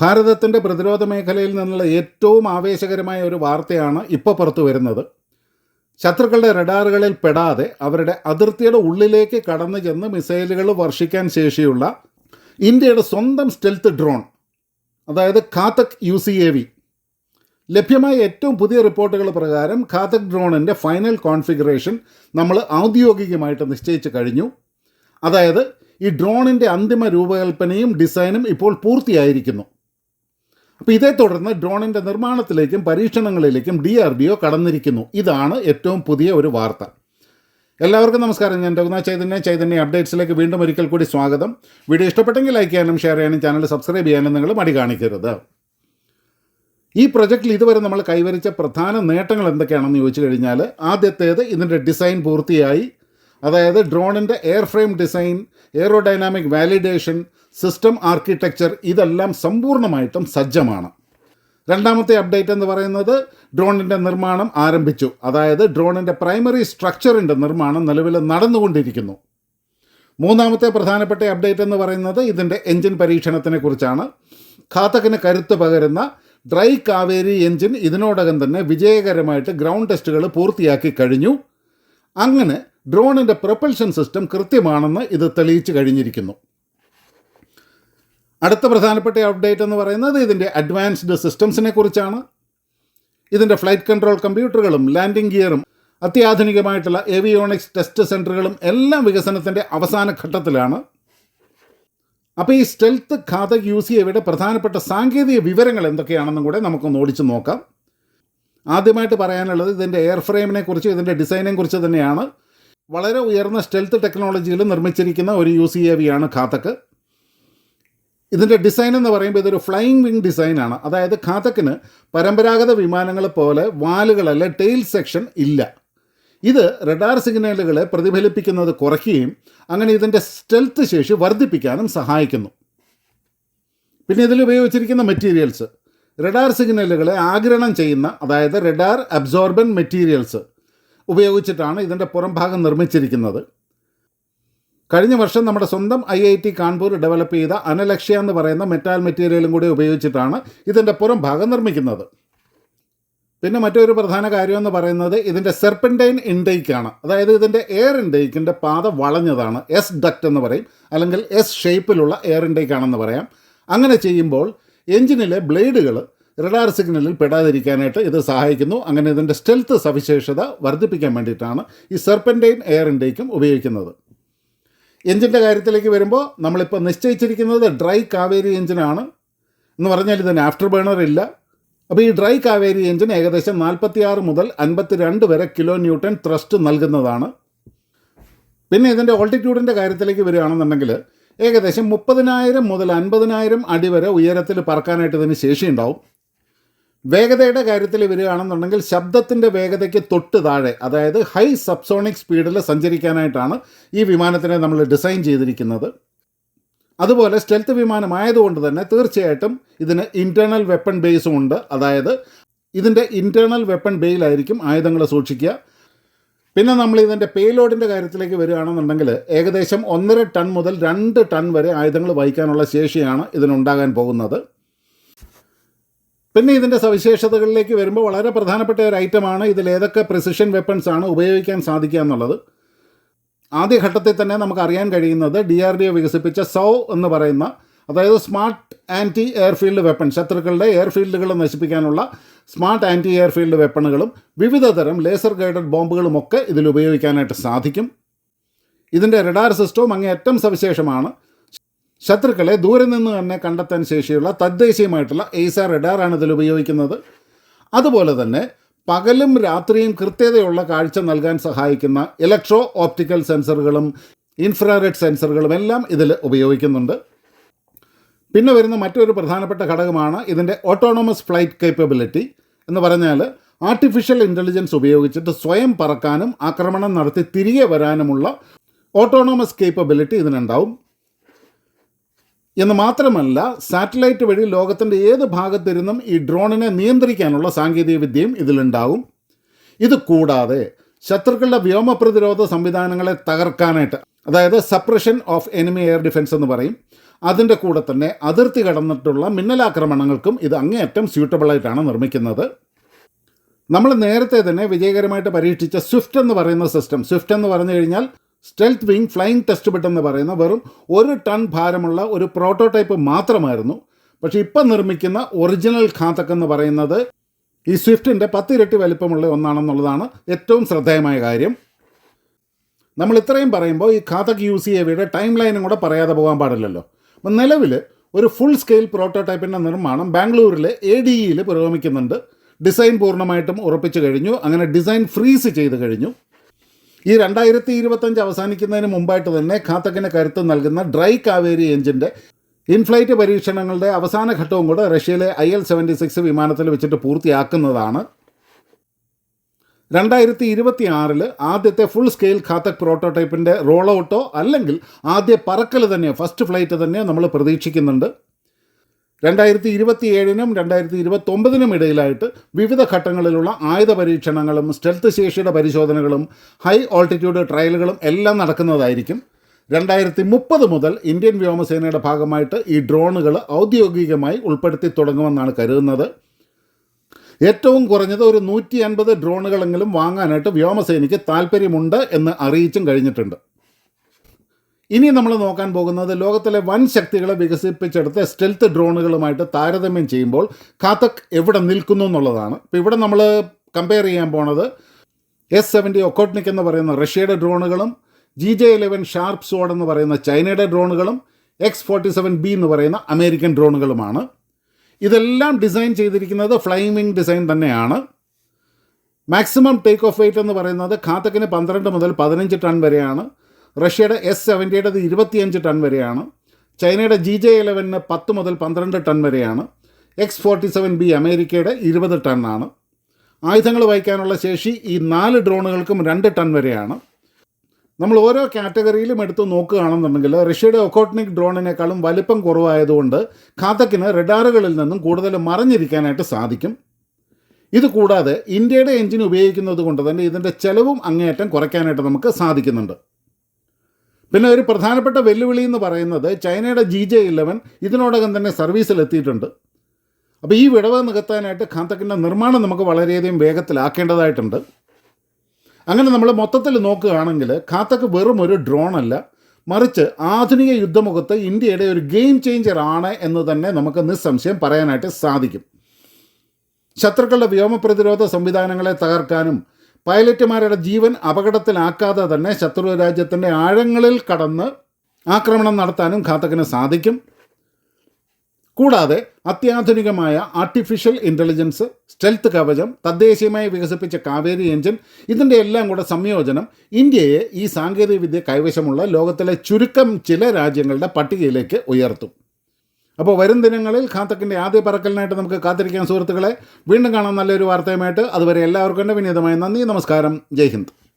ഭാരതത്തിന്റെ പ്രതിരോധ മേഖലയിൽ നിന്നുള്ള ഏറ്റവും ആവേശകരമായ ഒരു വാർത്തയാണ് ഇപ്പോൾ പുറത്തു വരുന്നത്. ശത്രുക്കളുടെ റഡാറുകളിൽ പെടാതെ അവരുടെ അതിർത്തിയുടെ ഉള്ളിലേക്ക് കടന്നു ചെന്ന് മിസൈലുകൾ വർഷിക്കാൻ ശേഷിയുള്ള ഇന്ത്യയുടെ സ്വന്തം സ്റ്റെൽത്ത് ഡ്രോൺ അതായത് Ghatak U C A V. ലഭ്യമായ ഏറ്റവും പുതിയ റിപ്പോർട്ടുകൾ പ്രകാരം ഖാത്തക് ഡ്രോണിന്റെ ഫൈനൽ കോൺഫിഗറേഷൻ നമ്മൾ ഔദ്യോഗികമായിട്ട് നിശ്ചയിച്ചു കഴിഞ്ഞു. അതായത് ഈ ഡ്രോണിന്റെ അന്തിമ രൂപകൽപ്പനയും ഡിസൈനും ഇപ്പോൾ പൂർത്തിയായിരിക്കുന്നു. അപ്പോൾ ഇതേ തുടർന്ന് ഡ്രോണിന്റെ നിർമ്മാണത്തിലേക്കും പരീക്ഷണങ്ങളിലേക്കും ഡി ആർ ഡി ഒ കടന്നിരിക്കുന്നു. ഇതാണ് ഏറ്റവും പുതിയ ഒരു വാർത്ത. എല്ലാവർക്കും നമസ്കാരം. ഞാൻ രഘുനാഥ് ചൈതന്യ ചൈതന്യ അപ്ഡേറ്റ്സിലേക്ക് വീണ്ടും ഒരിക്കൽ കൂടി സ്വാഗതം. വീഡിയോ ഇഷ്ടപ്പെട്ടെങ്കിൽ ലൈക്ക് ചെയ്യാനും ഷെയർ ചെയ്യാനും ചാനൽ സബ്സ്ക്രൈബ് ചെയ്യാനും നിങ്ങൾ മടി കാണിക്കരുത്. ഈ പ്രൊജക്റ്റിൽ ഇതുവരെ നമ്മൾ കൈവരിച്ച പ്രധാന നേട്ടങ്ങൾ എന്തൊക്കെയാണെന്ന് ചോദിച്ചു കഴിഞ്ഞാൽ ആദ്യത്തേത് ഇതിന്റെ ഡിസൈൻ പൂർത്തിയായി. അതായത് ഡ്രോണിന്റെ air frame design aerodynamic validation system architecture ഇതെല്ലാം സമ്പൂർണമായിട്ടും സജ്ജമാണ്. രണ്ടാമത്തെ അപ്ഡേറ്റ് എന്ന് പറയുന്നത് ഡ്രോണിന്റെ നിർമ്മാണം ആരംഭിച്ചു. അതായത് ഡ്രോണിന്റെ പ്രൈമറി സ്ട്രക്ചറിന്റെ നിർമ്മാണം നിലവിൽ നടന്നുകൊണ്ടിരിക്കുന്നു. മൂന്നാമത്തെ പ്രധാനപ്പെട്ട അപ്ഡേറ്റ് എന്ന് പറയുന്നത് ഇതിന്റെ എൻജിൻ പരീക്ഷണത്തിനെ കുറിച്ചാണ്. ഘാതകിന് കരുത്ത് പകരുന്ന ഡ്രൈ കാവേരി എൻജിൻ ഇതിനോടകം തന്നെ വിജയകരമായിട്ട് ഗ്രൗണ്ട് ടെസ്റ്റുകൾ പൂർത്തിയാക്കി കഴിഞ്ഞു. അങ്ങനെ ഡ്രോണിന്റെ പ്രൊപ്പൽഷൻ സിസ്റ്റം കൃത്യമാണെന്ന് ഇത് തെളിയിച്ചു കഴിഞ്ഞിരിക്കുന്നു. അടുത്ത പ്രധാനപ്പെട്ട അപ്ഡേറ്റ് എന്ന് പറയുന്നത് ഇതിന്റെ അഡ്വാൻസ്ഡ് സിസ്റ്റംസിനെ കുറിച്ചാണ്. ഇതിന്റെ ഫ്ലൈറ്റ് കൺട്രോൾ കമ്പ്യൂട്ടറുകളും ലാൻഡിംഗ് ഗിയറും അത്യാധുനികമായിട്ടുള്ള ഏവിയോണിക്സ് ടെസ്റ്റ് സെന്ററുകളും എല്ലാം വികസനത്തിന്റെ അവസാന ഘട്ടത്തിലാണ്. അപ്പോൾ ഈ സ്റ്റെൽത്ത് ഘാതക് യൂസ് ചെയ്യവയുടെ പ്രധാനപ്പെട്ട സാങ്കേതിക വിവരങ്ങൾ എന്തൊക്കെയാണെന്നും കൂടെ നമുക്കൊന്ന് ഓടിച്ചു നോക്കാം. ആദ്യമായിട്ട് പറയാനുള്ളത് ഇതിന്റെ എയർ ഫ്രെയിമിനെ കുറിച്ച് ഇതിന്റെ ഡിസൈനെ കുറിച്ച് തന്നെയാണ്. വളരെ ഉയർന്ന സ്റ്റെൽത്ത് ടെക്നോളജിയിൽ നിർമ്മിച്ചിരിക്കുന്ന ഒരു യു സി എ വി ഇതിന്റെ ഡിസൈൻ എന്ന് പറയുമ്പോൾ ഇതൊരു ഫ്ലൈയിങ് വിങ് ഡിസൈനാണ് അതായത് ഘാതക്കിന് പരമ്പരാഗത വിമാനങ്ങൾ പോലെ വാലുകളല്ല ടെയിൽ സെക്ഷൻ ഇല്ല. ഇത് റഡാർ സിഗ്നലുകളെ പ്രതിഫലിപ്പിക്കുന്നത് കുറയ്ക്കുകയും അങ്ങനെ ഇതിന്റെ സ്റ്റെൽത്ത് ശേഷി വർദ്ധിപ്പിക്കാനും സഹായിക്കുന്നു. പിന്നെ ഇതിൽ ഉപയോഗിച്ചിരിക്കുന്ന മെറ്റീരിയൽസ് റഡാർ സിഗ്നലുകളെ ആഗിരണം ചെയ്യുന്ന അതായത് റഡാർ അബ്സോർബൻ മെറ്റീരിയൽസ് ഉപയോഗിച്ചിട്ടാണ് ഇതിന്റെ പുറംഭാഗം നിർമ്മിച്ചിരിക്കുന്നത്. കഴിഞ്ഞ വർഷം നമ്മുടെ സ്വന്തം I I T Kanpur develop ചെയ്ത അനലക്ഷ്യ എന്ന് പറയുന്ന മെറ്റാൽ മെറ്റീരിയലും കൂടി ഉപയോഗിച്ചിട്ടാണ് ഇതിന്റെ പുറം ഭാഗം നിർമ്മിക്കുന്നത്. പിന്നെ മറ്റൊരു പ്രധാന കാര്യം എന്ന് പറയുന്നത് ഇതിന്റെ സെർപ്പന്റൈൻ ഇൻടേക്കാണ് അതായത് ഇതിന്റെ എയർ ഇൻടേക്കിന്റെ പാത വളഞ്ഞതാണ്. എസ് ഡക്റ്റ് എന്ന് പറയും. അല്ലെങ്കിൽ എസ് ഷേപ്പിലുള്ള എയർ ഇൻടേക്കാണെന്ന് പറയാം. അങ്ങനെ ചെയ്യുമ്പോൾ എഞ്ചിനിലെ ബ്ലേഡുകൾ റഡാർ സിഗ്നലിൽ പെടാതിരിക്കാനായിട്ട് ഇത് സഹായിക്കുന്നു. അങ്ങനെ ഇതിന്റെ സ്റ്റെൽത്ത് സവിശേഷത വർദ്ധിപ്പിക്കാൻ വേണ്ടിയിട്ടാണ് ഈ സെർപ്പന്റൈൻ എയർ ഇൻടേക്കും ഉപയോഗിക്കുന്നത്. എഞ്ചിന്റെ കാര്യത്തിലേക്ക് വരുമ്പോൾ നമ്മളിപ്പോൾ നിശ്ചയിച്ചിരിക്കുന്നത് ഡ്രൈ കാവേരി എഞ്ചിനാണ്. എന്ന് പറഞ്ഞാൽ ഇതിന് ആഫ്റ്റർ ബേണർ ഇല്ല. അപ്പോൾ ഈ ഡ്രൈ കാവേരി എഞ്ചിൻ ഏകദേശം നാൽപ്പത്തിയാറ് മുതൽ അൻപത്തിരണ്ട് വരെ കിലോ ന്യൂട്ടൺ ത്രസ്റ്റ് നൽകുന്നതാണ്. പിന്നെ ഇതിന്റെ ഓൾട്ടിറ്റ്യൂഡിന്റെ കാര്യത്തിലേക്ക് വരികയാണെന്നുണ്ടെങ്കിൽ ഏകദേശം മുപ്പതിനായിരം മുതൽ അൻപതിനായിരം അടി വരെ ഉയരത്തിൽ പറക്കാനായിട്ട് ഇതിന് ശേഷിയുണ്ടാവും. വേഗതയുടെ കാര്യത്തിൽ വരികയാണെന്നുണ്ടെങ്കിൽ ശബ്ദത്തിന്റെ വേഗതയ്ക്ക് തൊട്ട് താഴെ അതായത് ഹൈ സബ്സോണിക് സ്പീഡിൽ സഞ്ചരിക്കാനായിട്ടാണ് ഈ വിമാനത്തിനെ നമ്മൾ ഡിസൈൻ ചെയ്തിരിക്കുന്നത്. അതുപോലെ സ്റ്റെൽത്ത് വിമാനമായതുകൊണ്ട് തന്നെ തീർച്ചയായിട്ടും ഇതിന് ഇന്റേർണൽ വെപ്പൺ ബേസും ഉണ്ട്. അതായത് ഇതിന്റെ ഇന്റേർണൽ വെപ്പൺ ബേയിലായിരിക്കും ആയുധങ്ങൾ സൂക്ഷിക്കുക. പിന്നെ നമ്മൾ ഇതിന്റെ പേലോഡിന്റെ കാര്യത്തിലേക്ക് വരികയാണെന്നുണ്ടെങ്കിൽ ഏകദേശം ഒന്നര ടൺ മുതൽ രണ്ട് ടൺ വരെ ആയുധങ്ങൾ വഹിക്കാനുള്ള ശേഷിയാണ് ഇതിനുണ്ടാകാൻ പോകുന്നത്. പിന്നെ ഇതിന്റെ സവിശേഷതകളിലേക്ക് വരുമ്പോൾ വളരെ പ്രധാനപ്പെട്ട ഒരു ഐറ്റമാണ് ഇതിൽ ഏതൊക്കെ പ്രിസിഷൻ വെപ്പൺസ് ആണ് ഉപയോഗിക്കാൻ സാധിക്കുക എന്നുള്ളത്. ആദ്യഘട്ടത്തിൽ തന്നെ നമുക്ക് അറിയാൻ കഴിയുന്നത് ഡി ആർ ഡി ഒ വികസിപ്പിച്ച സൗ എന്ന് പറയുന്ന അതായത് സ്മാർട്ട് ആന്റി എയർഫീൽഡ് വെപ്പൺ ശത്രുക്കളുടെ എയർഫീൽഡുകൾ നശിപ്പിക്കാനുള്ള സ്മാർട്ട് ആന്റി എയർഫീൽഡ് വെപ്പണുകളും വിവിധ തരം ലേസർ ഗൈഡഡ് ബോംബുകളും ഒക്കെ ഇതിൽ ഉപയോഗിക്കാനായിട്ട് സാധിക്കും. ഇതിന്റെ റഡാർ സിസ്റ്റവും അങ്ങേയറ്റം സവിശേഷമാണ്. ശത്രുക്കളെ ദൂരെ നിന്ന് തന്നെ കണ്ടെത്താൻ ശേഷിയുള്ള തദ്ദേശീയമായിട്ടുള്ള എയ്സ റഡാറാണ് ഇതിൽ ഉപയോഗിക്കുന്നത്. അതുപോലെ തന്നെ പകലും രാത്രിയും കൃത്യതയുള്ള കാഴ്ച നൽകാൻ സഹായിക്കുന്ന ഇലക്ട്രോ ഓപ്റ്റിക്കൽ സെൻസറുകളും ഇൻഫ്രാറെഡ് സെൻസറുകളും എല്ലാം ഇതിൽ ഉപയോഗിക്കുന്നുണ്ട്. പിന്നെ വരുന്ന മറ്റൊരു പ്രധാനപ്പെട്ട ഘടകമാണ് ഇതിന്റെ ഓട്ടോണോമസ് ഫ്ലൈറ്റ് കേപ്പബിലിറ്റി എന്ന് പറഞ്ഞാൽ ആർട്ടിഫിഷ്യൽ ഇന്റലിജൻസ് ഉപയോഗിച്ചിട്ട് സ്വയം പറക്കാനും ആക്രമണം നടത്തി തിരികെ വരാനുമുള്ള ഓട്ടോണോമസ് കേപ്പബിലിറ്റി ഇതിനുണ്ടാവും. എന്ന് മാത്രമല്ല സാറ്റലൈറ്റ് വഴി ലോകത്തിന്റെ ഏത് ഭാഗത്തിരുന്നും ഈ ഡ്രോണിനെ നിയന്ത്രിക്കാനുള്ള സാങ്കേതിക വിദ്യയും ഇതിലുണ്ടാവും. ഇത് കൂടാതെ ശത്രുക്കളുടെ വ്യോമ പ്രതിരോധ സംവിധാനങ്ങളെ തകർക്കാനായിട്ട് അതായത് suppression of enemy air defence എന്ന് പറയും അതിന്റെ കൂടെ തന്നെ അതിർത്തി കടന്നിട്ടുള്ള മിന്നലാക്രമണങ്ങൾക്കും ഇത് അങ്ങേയറ്റം സ്യൂട്ടബിളായിട്ടാണ് നിർമ്മിക്കുന്നത്. നമ്മൾ നേരത്തെ തന്നെ വിജയകരമായിട്ട് പരീക്ഷിച്ച സ്വിഫ്റ്റ് എന്ന് പറയുന്ന സിസ്റ്റം സ്വിഫ്റ്റ് എന്ന് പറഞ്ഞു കഴിഞ്ഞാൽ stealth wing flying test bed എന്ന് പറയുന്ന വെറും ഒരു ടൺ ഭാരമുള്ള ഒരു പ്രോട്ടോടൈപ്പ് മാത്രമായിരുന്നു. പക്ഷേ ഇപ്പം നിർമ്മിക്കുന്ന ഒറിജിനൽ ഖാത്തക് എന്ന് പറയുന്നത് ഈ സ്വിഫ്റ്റിന്റെ പത്തിരട്ടി വലിപ്പമുള്ള ഒന്നാണെന്നുള്ളതാണ് ഏറ്റവും ശ്രദ്ധേയമായ കാര്യം. നമ്മൾ ഇത്രയും പറയുമ്പോൾ ഈ ഖാതക് യു സി എവിയുടെ ടൈം ലൈനും കൂടെ പറയാതെ പോകാൻ പാടില്ലല്ലോ. അപ്പം നിലവിൽ ഒരു ഫുൾ സ്കെയിൽ പ്രോട്ടോടൈപ്പിന്റെ നിർമ്മാണം ബാംഗ്ലൂരിലെ എ ഡി ഇയിൽ പുരോഗമിക്കുന്നുണ്ട്. ഡിസൈൻ പൂർണമായിട്ടും ഉറപ്പിച്ചു കഴിഞ്ഞു. അങ്ങനെ ഡിസൈൻ ഫ്രീസ് ചെയ്ത് കഴിഞ്ഞു. ഈ രണ്ടായിരത്തി ഇരുപത്തഞ്ച് അവസാനിക്കുന്നതിന് മുമ്പായിട്ട് തന്നെ ഖാത്തക്കിന് കരുത്ത് നൽകുന്ന ഡ്രൈ കാവേരി എഞ്ചിന്റെ ഇൻഫ്ലൈറ്റ് പരീക്ഷണങ്ങളുടെ അവസാന ഘട്ടവും കൂടെ റഷ്യയിലെ ഐ എൽ സെവന്റി സിക്സ് വിമാനത്തിൽ വെച്ചിട്ട് പൂർത്തിയാക്കുന്നതാണ്. രണ്ടായിരത്തി ഇരുപത്തി ആറിൽ ആദ്യത്തെ ഫുൾ സ്കെയിൽ ഖാത്തക് പ്രോട്ടോടൈപ്പിന്റെ റോൾ ഔട്ടോ അല്ലെങ്കിൽ ആദ്യ പറക്കൽ തന്നെയോ ഫസ്റ്റ് ഫ്ലൈറ്റ് തന്നെയോ നമ്മൾ പ്രതീക്ഷിക്കുന്നുണ്ട്. രണ്ടായിരത്തി ഇരുപത്തി ഏഴിനും രണ്ടായിരത്തി ഇരുപത്തൊമ്പതിനും ഇടയിലായിട്ട് വിവിധ ഘട്ടങ്ങളിലുള്ള ആയുധ പരീക്ഷണങ്ങളും സ്റ്റെൽത്ത് ശേഷിയുടെ പരിശോധനകളും ഹൈ ഓൾട്ടിറ്റ്യൂഡ് ട്രയലുകളും എല്ലാം നടക്കുന്നതായിരിക്കും. രണ്ടായിരത്തി മുപ്പത് മുതൽ ഇന്ത്യൻ വ്യോമസേനയുടെ ഭാഗമായിട്ട് ഈ ഡ്രോണുകൾ ഔദ്യോഗികമായി ഉൾപ്പെടുത്തി തുടങ്ങുമെന്നാണ് കരുതുന്നത്. ഏറ്റവും കുറഞ്ഞത് ഒരു നൂറ്റി അൻപത് ഡ്രോണുകളെങ്കിലും വാങ്ങാനായിട്ട് വ്യോമസേനയ്ക്ക് താല്പര്യമുണ്ട് എന്ന് അറിയിച്ചും കഴിഞ്ഞിട്ടുണ്ട്. ഇനി നമ്മൾ നോക്കാൻ പോകുന്നത് ലോകത്തിലെ വൻ ശക്തികളെ വികസിപ്പിച്ചെടുത്ത് സ്റ്റെൽത്ത് ഡ്രോണുകളുമായിട്ട് താരതമ്യം ചെയ്യുമ്പോൾ ഖാത്തക് എവിടെ നിൽക്കുന്നു എന്നുള്ളതാണ്. ഇപ്പോൾ ഇവിടെ നമ്മൾ കമ്പയർ ചെയ്യാൻ പോണത് എസ് സെവന്റി ഒക്കോട്നിക് എന്ന് പറയുന്ന റഷ്യയുടെ ഡ്രോണുകളും G J eleven sharp sword എന്ന് പറയുന്ന ചൈനയുടെ ഡ്രോണുകളും എക്സ് ഫോർട്ടി സെവൻ ബി എന്ന് പറയുന്ന അമേരിക്കൻ ഡ്രോണുകളുമാണ് ഇതെല്ലാം ഡിസൈൻ ചെയ്തിരിക്കുന്നത് ഫ്ലൈമിംഗ് ഡിസൈൻ തന്നെയാണ്. മാക്സിമം ടേക്ക് ഓഫ് വെയിറ്റ് എന്ന് പറയുന്നത് ഖാത്തക്കിന് പന്ത്രണ്ട് മുതൽ പതിനഞ്ച് ടൺ വരെയാണ്. റഷ്യയുടെ എസ് സെവന്റിയുടേത് ഇരുപത്തിയഞ്ച് ടൺ വരെയാണ്. ചൈനയുടെ ജി ജെ ഇലവന് പത്ത് മുതൽ പന്ത്രണ്ട് ടൺ വരെയാണ്. എക്സ് ഫോർട്ടി സെവൻ ബി അമേരിക്കയുടെ ഇരുപത് ടണ്ണാണ്. ആയുധങ്ങൾ വഹിക്കാനുള്ള ശേഷി ഈ നാല് ഡ്രോണുകൾക്കും രണ്ട് ടൺ വരെയാണ്. നമ്മൾ ഓരോ കാറ്റഗറിയിലും എടുത്തു നോക്കുകയാണെന്നുണ്ടെങ്കിൽ റഷ്യയുടെ ഒക്കോട്ടിക് ഡ്രോണിനേക്കാളും വലിപ്പം കുറവായതുകൊണ്ട് ഖാത്തക്കിന് റഡാറുകളിൽ നിന്നും കൂടുതൽ മറഞ്ഞിരിക്കാനായിട്ട് സാധിക്കും. ഇതുകൂടാതെ ഇന്ത്യയുടെ എഞ്ചിൻ ഉപയോഗിക്കുന്നത് കൊണ്ട് തന്നെ ഇതിന്റെ ചെലവും അങ്ങേയറ്റം കുറയ്ക്കാനായിട്ട് നമുക്ക് സാധിക്കുന്നുണ്ട്. പിന്നെ ഒരു പ്രധാനപ്പെട്ട വെല്ലുവിളി എന്ന് പറയുന്നത് ചൈനയുടെ ജി ജെ ഇലവൻ ഇതിനോടകം തന്നെ സർവീസിലെത്തിയിട്ടുണ്ട്. അപ്പോൾ ഈ വിടവ് നികത്താനായിട്ട് ഖാന്തക്കിന്റെ നിർമ്മാണം നമുക്ക് വളരെയധികം വേഗത്തിലാക്കേണ്ടതായിട്ടുണ്ട്. അങ്ങനെ നമ്മൾ മൊത്തത്തിൽ നോക്കുകയാണെങ്കിൽ ഖാത്തക്ക് വെറും ഒരു ഡ്രോൺ അല്ല മറിച്ച് ആധുനിക യുദ്ധമുഖത്ത് ഇന്ത്യയുടെ ഒരു ഗെയിം ചേഞ്ചർ ആണ് എന്ന് തന്നെ നമുക്ക് നിസ്സംശയം പറയാനായിട്ട് സാധിക്കും. ശത്രുക്കളുടെ വ്യോമ പ്രതിരോധ സംവിധാനങ്ങളെ തകർക്കാനും പൈലറ്റുമാരുടെ ജീവൻ അപകടത്തിലാക്കാതെ തന്നെ ശത്രു രാജ്യത്തിന്റെ ആഴങ്ങളിൽ കടന്ന് ആക്രമണം നടത്താനും ഘാതകന് സാധിക്കും. കൂടാതെ അത്യാധുനികമായ ആർട്ടിഫിഷ്യൽ ഇന്റലിജൻസ് സ്റ്റെൽത്ത് കവചം തദ്ദേശീയമായി വികസിപ്പിച്ച കാവേരി എഞ്ചിൻ ഇതിന്റെ എല്ലാം കൂടെ സംയോജനം ഇന്ത്യയെ ഈ സാങ്കേതികവിദ്യ കൈവശമുള്ള ലോകത്തിലെ ചുരുക്കം ചില രാജ്യങ്ങളുടെ പട്ടികയിലേക്ക് ഉയർത്തും. അപ്പോൾ വരും ദിനങ്ങളിൽ ഖാത്തക്കിന്റെ ആദ്യ പറക്കലിനായിട്ട് നമുക്ക് കാത്തിരിക്കാൻ സുഹൃത്തുക്കളെ. വീണ്ടും കാണാൻ നല്ലൊരു വാർത്തയുമായിട്ട്. അതുവരെ എല്ലാവർക്കും എന്റെ വിനീതമായ നന്ദി. നമസ്കാരം. ജയ് ഹിന്ദ്.